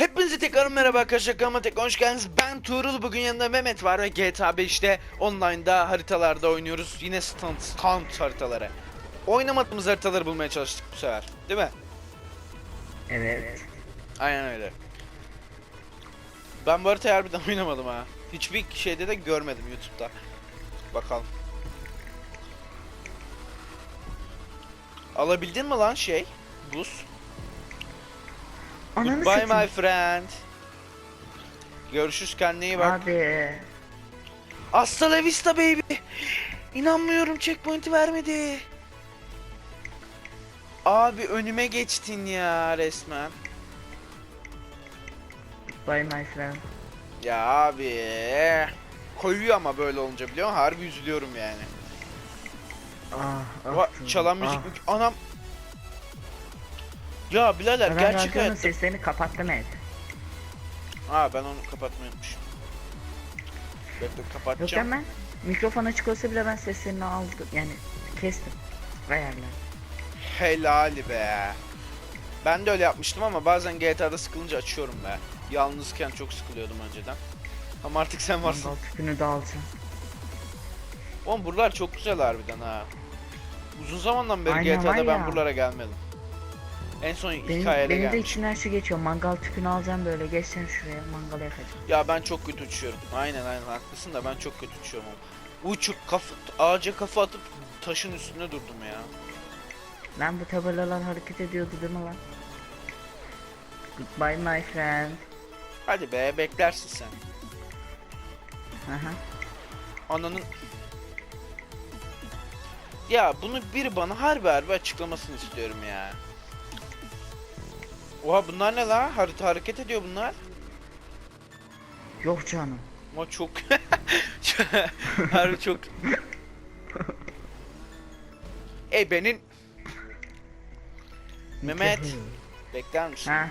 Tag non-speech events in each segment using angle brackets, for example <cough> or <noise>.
Hepinize tekrar merhaba arkadaşlar kanalıma tekrar hoş geldiniz. Ben Tuğrul bugün yanında Mehmet var ve GTA 5'te online'da haritalarda oynuyoruz. Yine stand, stand haritaları. Oynamadığımız haritaları bulmaya çalıştık bu sefer. Değil mi? Evet. Aynen öyle. Ben bu haritayı harbiden <laughs> oynamadım ha. Hiçbir şeyde de görmedim YouTube'da. Bakalım. Alabildin mi lan şey? Buz. Ananı Goodbye my satayım. friend. Görüşürüz kendine iyi bak. Abi. Hasta la vista baby. İnanmıyorum checkpoint'i vermedi. Abi önüme geçtin ya resmen. Bye my friend. Ya abi. Koyuyor ama böyle olunca biliyor musun? Harbi üzülüyorum yani. Ah, Va- ah, çalan ah. müzik mü- Anam. Ya birader Ben gerçek radyonun hayatta. seslerini kapattım evet. Ha ben onu kapatmayı unutmuşum. Bekle Yok kapatacağım. hemen mikrofon açık olsa bile ben seslerini aldım yani kestim. Ayarlar. Helali be. Ben de öyle yapmıştım ama bazen GTA'da sıkılınca açıyorum be. Yalnızken çok sıkılıyordum önceden. Ama artık sen varsın. Mangal tüpünü de alacağım. Oğlum buralar çok güzel harbiden ha. Uzun zamandan beri Aynen GTA'da ben ya. buralara gelmedim. En son Benim, hikayeyle benim de gelmiş. içimden şu geçiyor. Mangal tüpünü alacağım böyle. Geçsen şuraya mangal yakacağım. Ya ben çok kötü uçuyorum. Aynen aynen haklısın da ben çok kötü uçuyorum ama. Uçup kafa, ağaca kafa atıp taşın üstüne durdum ya. Lan bu tabelalar hareket ediyordu değil mi lan? Goodbye my friend. Hadi be beklersin sen. Aha. Ananın... Ya bunu biri bana harbi harbi açıklamasını istiyorum ya. Oha bunlar ne la? Harita hareket ediyor bunlar. Yok canım. Ama çok... <laughs> harbi çok... <laughs> Ey benim... Mehmet. Bekler misin? Ha.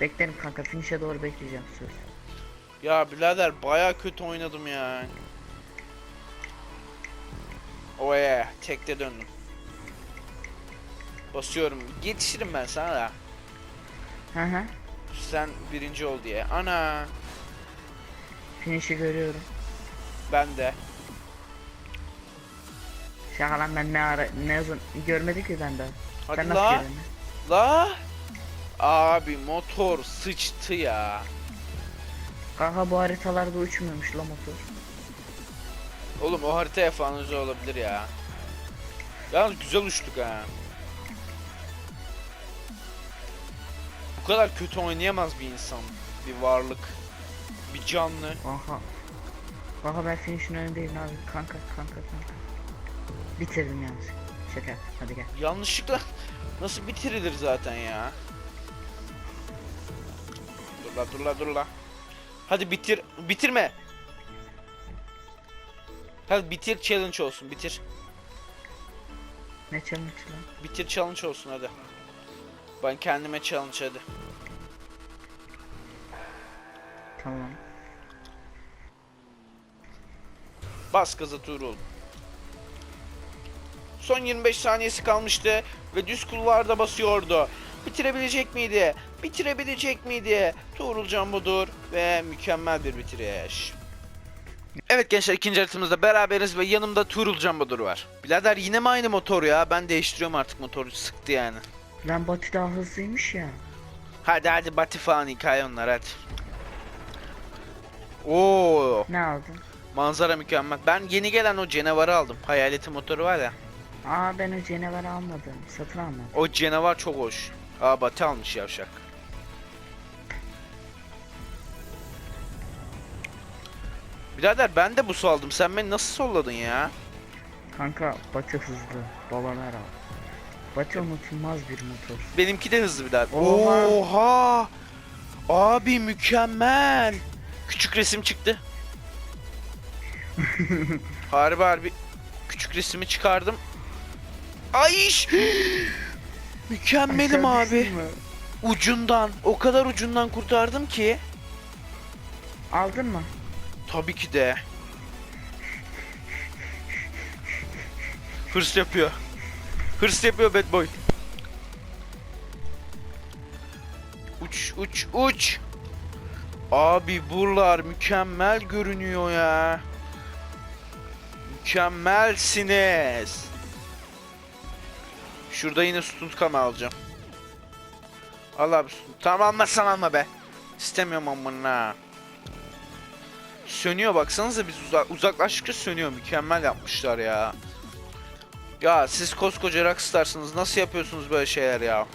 Beklerim kanka finish'e doğru bekleyeceğim söz. Ya birader baya kötü oynadım ya. Oye tekte döndüm. Basıyorum. Yetişirim ben sana da. Hı hı. Sen birinci ol diye. Ana Finish'i görüyorum. ben de. Şaka lan ben ne ara ne uzun görmedim ki ben de. Hadi Sen la. La. Abi motor sıçtı ya. Kanka bu haritalarda uçmuyormuş la motor. Oğlum o haritaya falan özel olabilir ya. Yalnız güzel uçtuk ha. Bu kadar kötü oynayamaz bir insan. Bir varlık. Bir canlı. Kanka. Kanka ben finish'in önündeyim abi. Kanka kanka kanka. Bitirdim yalnız. Şaka. Hadi gel. Yanlışlıkla nasıl bitirilir zaten ya? Dur la dur la dur la. Hadi bitir. Bitirme. Hadi bitir challenge olsun bitir. Ne challenge lan? Bitir challenge olsun hadi. Ben kendime challenge hadi. Bas gaza Tuğrul. Son 25 saniyesi kalmıştı ve düz kulvarda basıyordu. Bitirebilecek miydi? Bitirebilecek miydi? Tuğrul Can budur ve mükemmel bir bitiriş. Evet gençler ikinci haritamızda beraberiz ve yanımda Tuğrul Can Budur var. Birader yine mi aynı motor ya? Ben değiştiriyorum artık motoru sıktı yani. Lan Batı daha hızlıymış ya. Hadi hadi Bati falan hikaye onlar hadi. Oo, Ne aldın? Manzara mükemmel. Ben yeni gelen o canavarı aldım. Hayaleti motoru var ya. Aa ben o canavar almadım. Satın almadım. O canavar çok hoş. Aa Batı almış yavşak. Birader ben de bu aldım. Sen beni nasıl solladın ya? Kanka Batı hızlı. Babalar al. Batı unutulmaz bir motor. Benimki de hızlı birader. Oha. Oha! Abi mükemmel. Küçük resim çıktı. Harbi harbi küçük resmi çıkardım. Ay! Mükemmelim abi. Ucundan, o kadar ucundan kurtardım ki. Aldın mı? Tabii ki de. Hırs yapıyor. Hırs yapıyor bad boy. Uç uç uç. Abi buralar mükemmel görünüyor ya. Mükemmelsiniz. Şurada yine stunt kama alacağım. Al abi stunt. Tamam almazsan alma be. İstemiyorum amına. Sönüyor baksanıza biz uza- uzaklaştıkça sönüyor. Mükemmel yapmışlar ya. Ya siz koskoca rockstarsınız. Nasıl yapıyorsunuz böyle şeyler ya?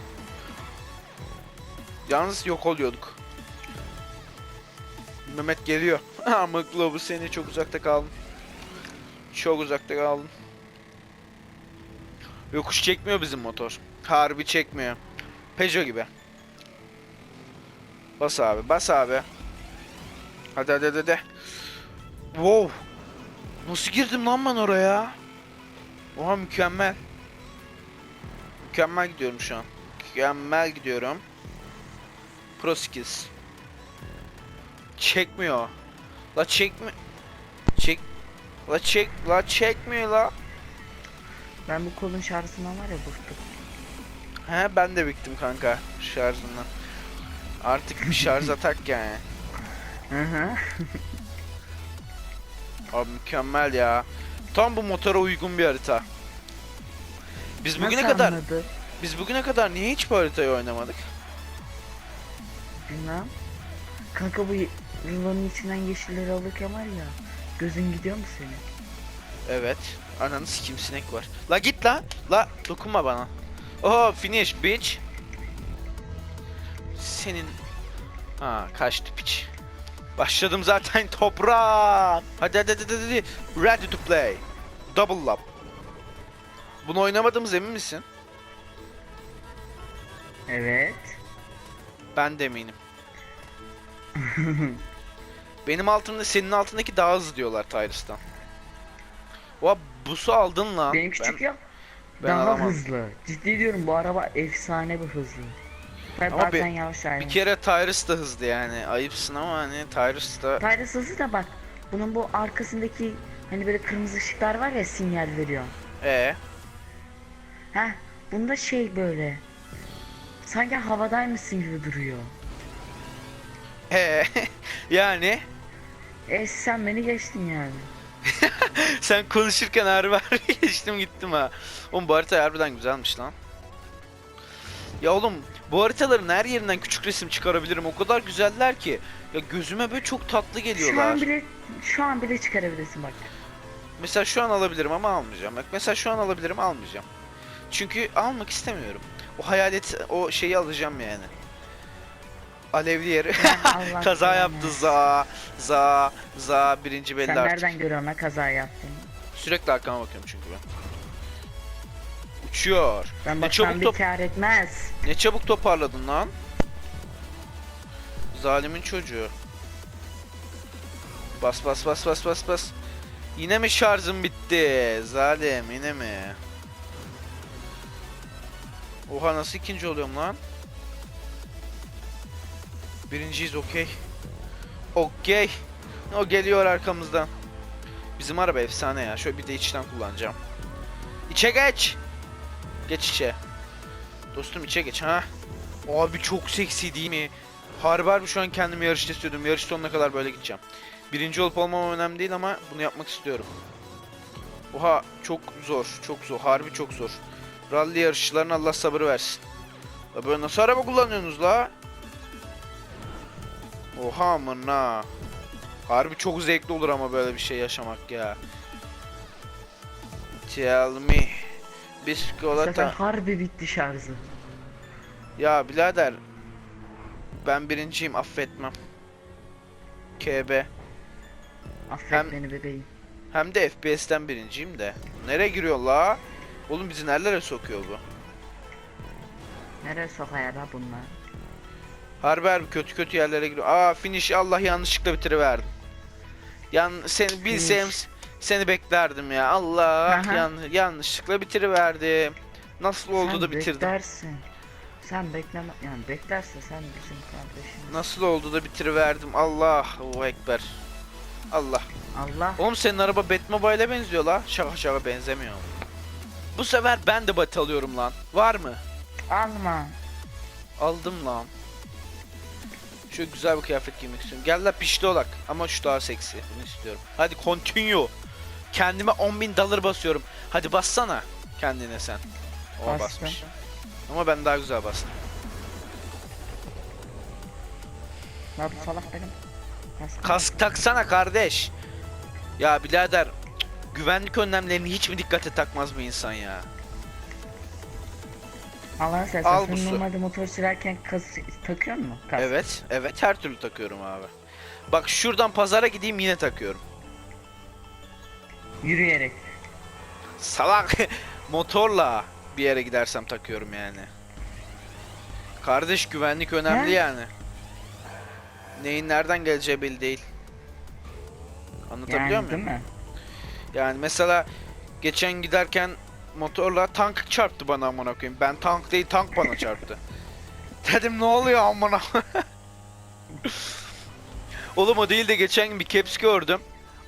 Yalnız yok oluyorduk. Mehmet geliyor. Ama Globu seni çok uzakta kaldın. Çok uzakta kaldın. Yokuş çekmiyor bizim motor. Harbi çekmiyor. Peugeot gibi. Bas abi, bas abi. Hadi hadi. hadi. Wow. Nasıl girdim lan ben oraya? Oha mükemmel. Mükemmel gidiyorum şu an. Mükemmel gidiyorum. Pro skills. Çekmiyor. La çekme. Çek. La çek. La çekmiyor la. Ben bu kolun şarjından var ya bıktım. He ben de bittim kanka şarjından. Artık bir şarj <laughs> atak yani. Hı hı. Abi mükemmel ya. Tam bu motora uygun bir harita. Biz bugüne Nasıl kadar anladı? biz bugüne kadar niye hiç bu haritayı oynamadık? Bilmem. Kanka bu yılanın içinden yeşilleri alırken var ya. Gözün gidiyor mu senin? Evet. Ananı sikim sinek var. La git la. La dokunma bana. Oh finish bitch. Senin Ha kaçtı piç. Başladım zaten <laughs> toprağım. Hadi hadi hadi hadi. hadi. Ready to play. Double lap. Bunu oynamadığımız emin misin? Evet. Ben de eminim. <laughs> Benim altımda senin altındaki daha hızlı diyorlar Tyrus'tan. Oha busu aldın lan. Benim küçük ya. ben Daha alamam. hızlı. Ciddi diyorum bu araba efsane bir hızlı. Tabi Ama bazen bir- yavaş Bir kere Tyrus da hızlı yani. Ayıpsın ama hani Tyrus da... Tyrus hızlı da bak. Bunun bu arkasındaki hani böyle kırmızı ışıklar var ya sinyal veriyor. Ee, Heh. Bunda şey böyle. Sanki havadaymışsın gibi duruyor. ee, <laughs> yani E sen beni geçtin yani. <laughs> sen konuşurken harbi harbi <laughs> geçtim gittim ha. Oğlum bu harita harbiden güzelmiş lan. Ya oğlum bu haritaların her yerinden küçük resim çıkarabilirim. O kadar güzeller ki. Ya gözüme böyle çok tatlı Şu geliyorlar. an bile şu an bile çıkarabilirsin bak. Mesela şu an alabilirim ama almayacağım. Bak mesela şu an alabilirim almayacağım. Çünkü almak istemiyorum. O hayalet o şeyi alacağım yani. Alevli yeri. Allah <laughs> Kaza yaptı za za za birinci belli Sen artık. nereden görüyorsun ha kaza yaptığını? Sürekli arkama bakıyorum çünkü ben. Uçuyor. Ben Ne çabuk top- kar etmez. Ne çabuk toparladın lan. Zalimin çocuğu. Bas bas bas bas bas bas. Yine mi şarjım bitti? Zalim yine mi? Oha nasıl ikinci oluyorum lan? Birinciyiz okey. Okey. O geliyor arkamızdan. Bizim araba efsane ya. Şöyle bir de içten kullanacağım. İçe geç. Geç içe. Dostum içe geç ha. Abi çok seksi değil mi? Harbi harbi şu an kendimi yarışta istiyordum. Yarış sonuna kadar böyle gideceğim. Birinci olup olmamam önemli değil ama bunu yapmak istiyorum. Oha çok zor. Çok zor. Harbi çok zor. Rally yarışçılarına Allah sabır versin. La böyle nasıl araba kullanıyorsunuz la? Oha amına. Harbi çok zevkli olur ama böyle bir şey yaşamak ya. Tell me. Biskolata. harbi bitti şarjı. Ya birader. Ben birinciyim affetmem. KB. Affet Hem- beni bebeğim. Hem de FPS'ten birinciyim de. Nereye giriyor la? Oğlum bizi nerelere sokuyor bu? Nereye sokaya la bunlar? Harbi harbi kötü kötü yerlere giriyor. Aa finish Allah yanlışlıkla bitiriverdim. Yan seni bilsem seni beklerdim ya. Allah Aha. yan, yanlışlıkla bitiriverdim. Nasıl oldu sen da bitirdim? beklersin. Sen bekleme yani beklerse sen bizim kardeşimiz. Nasıl oldu da bitiriverdim? Allahu ekber. Allah. Allah Oğlum senin araba Batmobile'e benziyor la. Şaka şaka benzemiyor. Bu sefer ben de bat alıyorum lan. Var mı? alma. Aldım lan. Şöyle güzel bir kıyafet giymek istiyorum. Gel la pişti olak. Ama şu daha seksi. Bunu istiyorum. Hadi continue. Kendime 10.000 dolar basıyorum. Hadi bassana kendine sen. O Bastım. basmış. Ama ben daha güzel bastım. Ne yapayım salak benim. Kask. Kask taksana kardeş. Ya birader güvenlik önlemlerini hiç mi dikkate takmaz mı insan ya? Allah'ın sen Al sen bu su. normalde motor sürerken kask takıyor musun? Kask. Evet, evet her türlü takıyorum abi. Bak şuradan pazara gideyim yine takıyorum. Yürüyerek. Salak <laughs> motorla bir yere gidersem takıyorum yani. Kardeş güvenlik önemli He? yani. Neyin nereden geleceği belli değil. Anlatabiliyor Yani muyum? değil mi? Yani mesela geçen giderken motorla tank çarptı bana amına koyayım. Ben tank değil tank bana çarptı. <laughs> Dedim ne oluyor amına. <laughs> Oğlum o değil de geçen gün bir caps gördüm.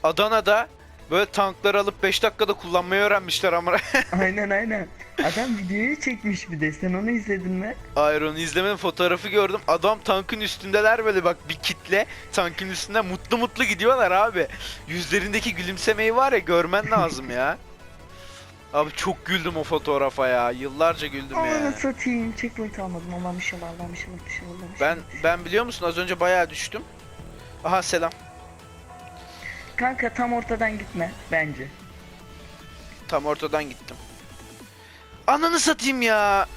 Adana'da böyle tankları alıp 5 dakikada kullanmayı öğrenmişler amına. <laughs> aynen aynen. Adam videoyu çekmiş bir de sen onu izledin mi? Hayır onu izlemedim fotoğrafı gördüm. Adam tankın üstündeler böyle bak bir kitle tankın üstünde mutlu mutlu gidiyorlar abi. Yüzlerindeki gülümsemeyi var ya görmen lazım ya. Abi çok güldüm o fotoğrafa ya. Yıllarca güldüm Aman ya. satayım. Checkpoint almadım. Allah'ım inşallah Allah'ım inşallah inşallah inşallah. Ben ben biliyor musun az önce bayağı düştüm. Aha selam. Kanka tam ortadan gitme bence. Tam ortadan gittim. Ananı satayım ya.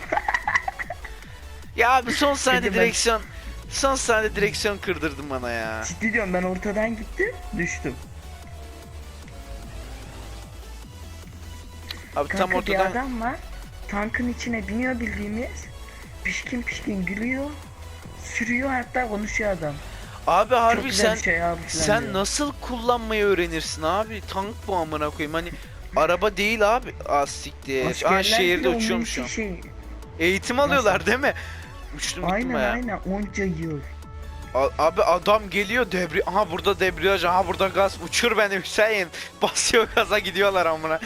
<laughs> ya abi son saniye ben- direksiyon son saniye direksiyon kırdırdın bana ya. Ciddi diyorum ben ortadan gittim düştüm. Abi tam Kanka bir adam var. Tankın içine biniyor bildiğimiz. Pişkin pişkin gülüyor. Sürüyor hatta konuşuyor adam. Abi harbi sen şey abi Sen diyor. nasıl kullanmayı öğrenirsin abi? Tank bu amına koyayım. Hani araba değil abi. Aa siktir. Aa şehirde için şu an. Şey. Eğitim alıyorlar değil mi? Uçtum gittim Aynen aynen onca yıl. A- Abi adam geliyor debri aha burada debriyaj aha burada gaz uçur beni Hüseyin. <laughs> Basıyor gaza gidiyorlar amına.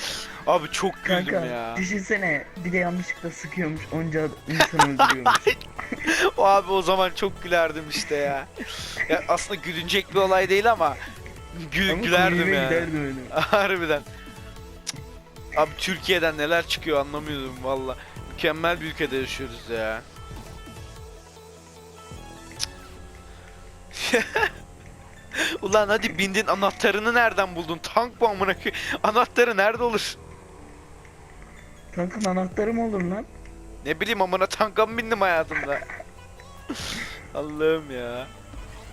Abi çok güldüm Kanka ya. düşünsene bir de yanlışlıkla sıkıyormuş onca insan öldürüyormuş. <laughs> o abi o zaman çok gülerdim işte ya. Ya aslında gülünecek bir olay değil ama gül Ama gülerdim ya <laughs> harbiden. Abi Türkiye'den neler çıkıyor anlamıyordum valla. Mükemmel bir ülkede yaşıyoruz ya <laughs> Ulan hadi bindin anahtarını nereden buldun? Tank bu amına. Anahtarı nerede olur? Tankın anahtarı mı olur lan? Ne bileyim amına tanka mı bindim hayatımda? <laughs> Allah'ım ya.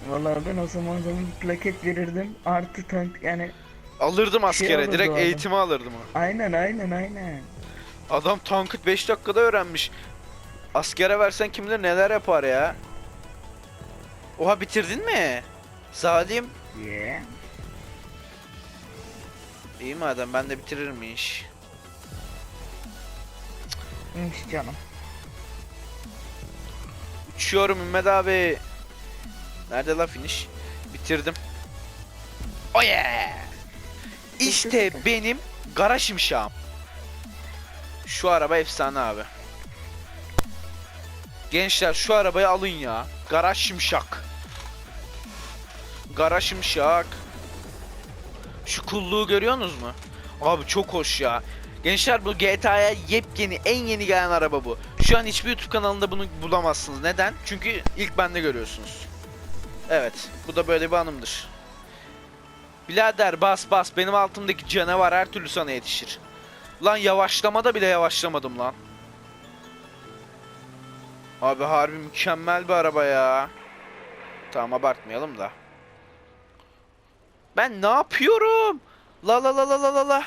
Vallahi ben o zaman zaman plaket verirdim. Artı tank yani Alırdım askere. Şey alırdı direkt o adam. eğitimi alırdım. aynen aynen aynen. Adam tankı 5 dakikada öğrenmiş. Askere versen kim bilir neler yapar ya. Oha bitirdin mi? Zalim. Yeah. İyi madem ben de bitiririm iş. İyiymiş canım. Uçuyorum Ümmet abi. Nerede la finish? Bitirdim. Oh yeah! İşte benim garaj şimşağım. Şu araba efsane abi. Gençler şu arabayı alın ya. Garaj şimşak. Garaj şimşak. Şu kulluğu görüyorsunuz mu? Abi çok hoş ya. Gençler bu GTA'ya yepyeni en yeni gelen araba bu. Şu an hiçbir YouTube kanalında bunu bulamazsınız. Neden? Çünkü ilk bende görüyorsunuz. Evet, bu da böyle bir anımdır. Birader bas bas benim altımdaki canavar her türlü sana yetişir. Lan yavaşlamada bile yavaşlamadım lan. Abi harbi mükemmel bir araba ya. Tamam abartmayalım da. Ben ne yapıyorum? La la la la la la la.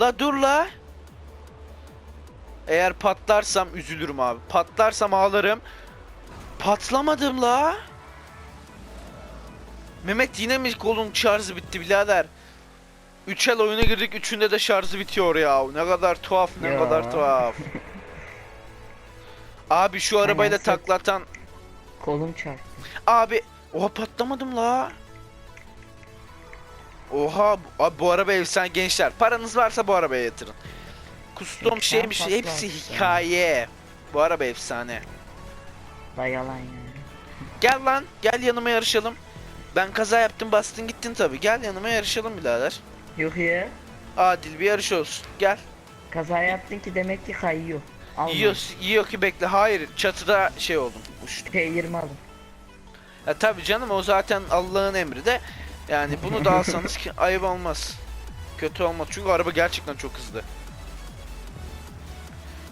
La dur la. Eğer patlarsam üzülürüm abi. Patlarsam ağlarım. Patlamadım la. Mehmet yine mi kolun şarjı bitti birader? Üç el oyuna girdik üçünde de şarjı bitiyor ya. Ne kadar tuhaf ne Ya. kadar tuhaf. <laughs> Abi şu arabayla Anasını- taklatan Kolum çarptı. Abi oha patlamadım la. Oha bu- abi bu araba efsane gençler. Paranız varsa bu arabaya yatırın. Kustom Lütfen şeymiş hepsi hikaye. Bu araba efsane. La yalan yani. Gel lan gel yanıma yarışalım. Ben kaza yaptım bastın gittin tabi. Gel yanıma yarışalım birader. Yok ya. Adil bir yarış olsun. Gel. Kaza yaptın ki demek ki kayıyor. Alma. Yiyor, yiyor ki bekle. Hayır çatıda şey oldum. Uçtum. P20 alın. Ya tabi canım o zaten Allah'ın emri de. Yani bunu da alsanız ki <laughs> ayıp olmaz. Kötü olmaz. Çünkü araba gerçekten çok hızlı.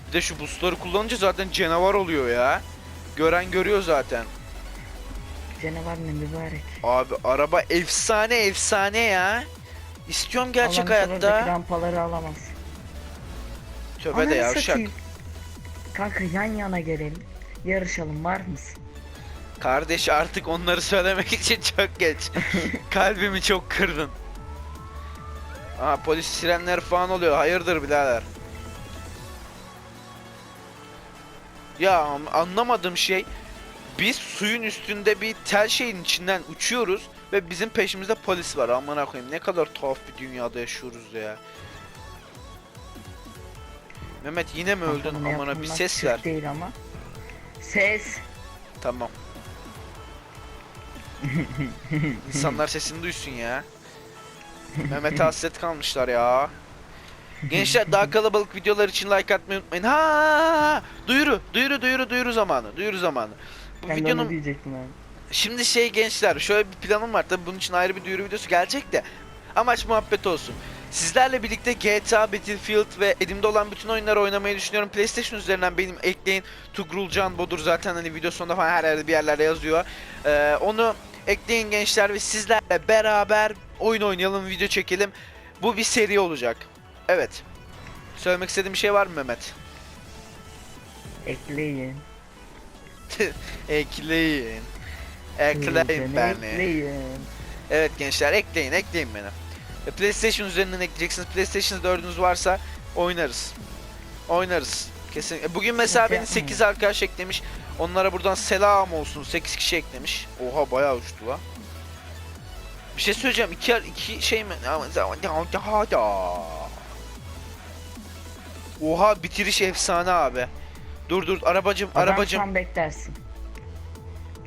Bir de şu boostları kullanınca zaten canavar oluyor ya. Gören görüyor zaten. Canavar ne mübarek. Abi araba efsane efsane ya. İstiyorum gerçek Alan hayatta. rampaları alamaz. Tövbe de Ananı yavşak. satayım. Kanka yan yana gelelim. Yarışalım var mısın? Kardeş artık onları söylemek için çok geç. <laughs> Kalbimi çok kırdın. Aha polis sirenler falan oluyor. Hayırdır birader? Ya am- anlamadığım şey biz suyun üstünde bir tel şeyin içinden uçuyoruz ve bizim peşimizde polis var. Amına koyayım ne kadar tuhaf bir dünyada yaşıyoruz ya. Mehmet yine mi öldün? Bunu Amına bir ses Türk ver. Değil ama. Ses. Tamam. <laughs> İnsanlar sesini duysun ya. Mehmet'e <laughs> hasret kalmışlar ya. Gençler daha kalabalık videolar için like atmayı unutmayın. Ha! Duyuru, duyuru, duyuru, duyuru zamanı. Duyuru zamanı. Bu Ben de onu videonun diyecektim abi. şimdi şey gençler, şöyle bir planım var. Tabii bunun için ayrı bir duyuru videosu gelecek de. Amaç muhabbet olsun. Sizlerle birlikte GTA, Battlefield ve elimde olan bütün oyunları oynamayı düşünüyorum. PlayStation üzerinden benim ekleyin. Tugrul Can Bodur zaten hani video sonunda falan her yerde bir yerlerde yazıyor. Ee, onu ekleyin gençler ve sizlerle beraber oyun oynayalım, video çekelim. Bu bir seri olacak. Evet. Söylemek istediğim bir şey var mı Mehmet? Ekleyin. <laughs> Ekleyin. Ekleyin beni. Ekleyin. Evet gençler ekleyin ekleyin beni. E, PlayStation üzerinden ekleyeceksiniz. PlayStation 4'ünüz varsa oynarız. Oynarız. Kesin. E, bugün mesela beni yapmayın. 8 arkadaş eklemiş. Onlara buradan selam olsun. 8 kişi eklemiş. Oha bayağı uçtu la. Bir şey söyleyeceğim. İki, iki şey mi? Oha bitiriş efsane abi. Dur dur arabacım Adam arabacım. tam beklersin.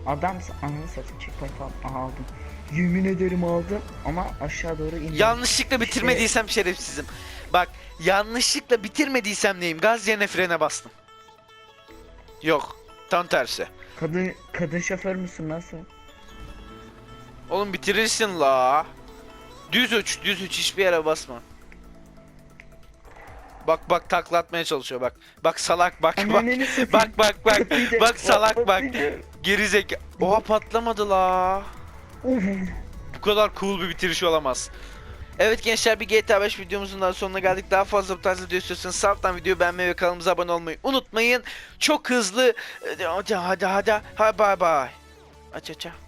Adam ananı checkpoint al Aha, aldım. Yemin ederim aldım ama aşağı doğru iniyor. Yanlışlıkla bitirmediysem şerefsizim. Bak yanlışlıkla bitirmediysem neyim? Gaz yerine frene bastım. Yok. Tam tersi. Kadın kadın şoför müsün nasıl? Oğlum bitirirsin la. Düz uç, düz uç hiçbir yere basma. Bak bak taklatmaya çalışıyor bak. Bak salak bak bak. Bak bak bak. <laughs> Bak salak bak. <laughs> Gerizek. Oha patlamadı la. Bu kadar cool bir bitiriş olamaz. Evet gençler bir GTA 5 videomuzun daha sonuna geldik. Daha fazla bu tarz video istiyorsanız sağ alttan videoyu beğenmeyi ve kanalımıza abone olmayı unutmayın. Çok hızlı. Hadi hadi hadi. Hadi bye bye. Aç aç aç.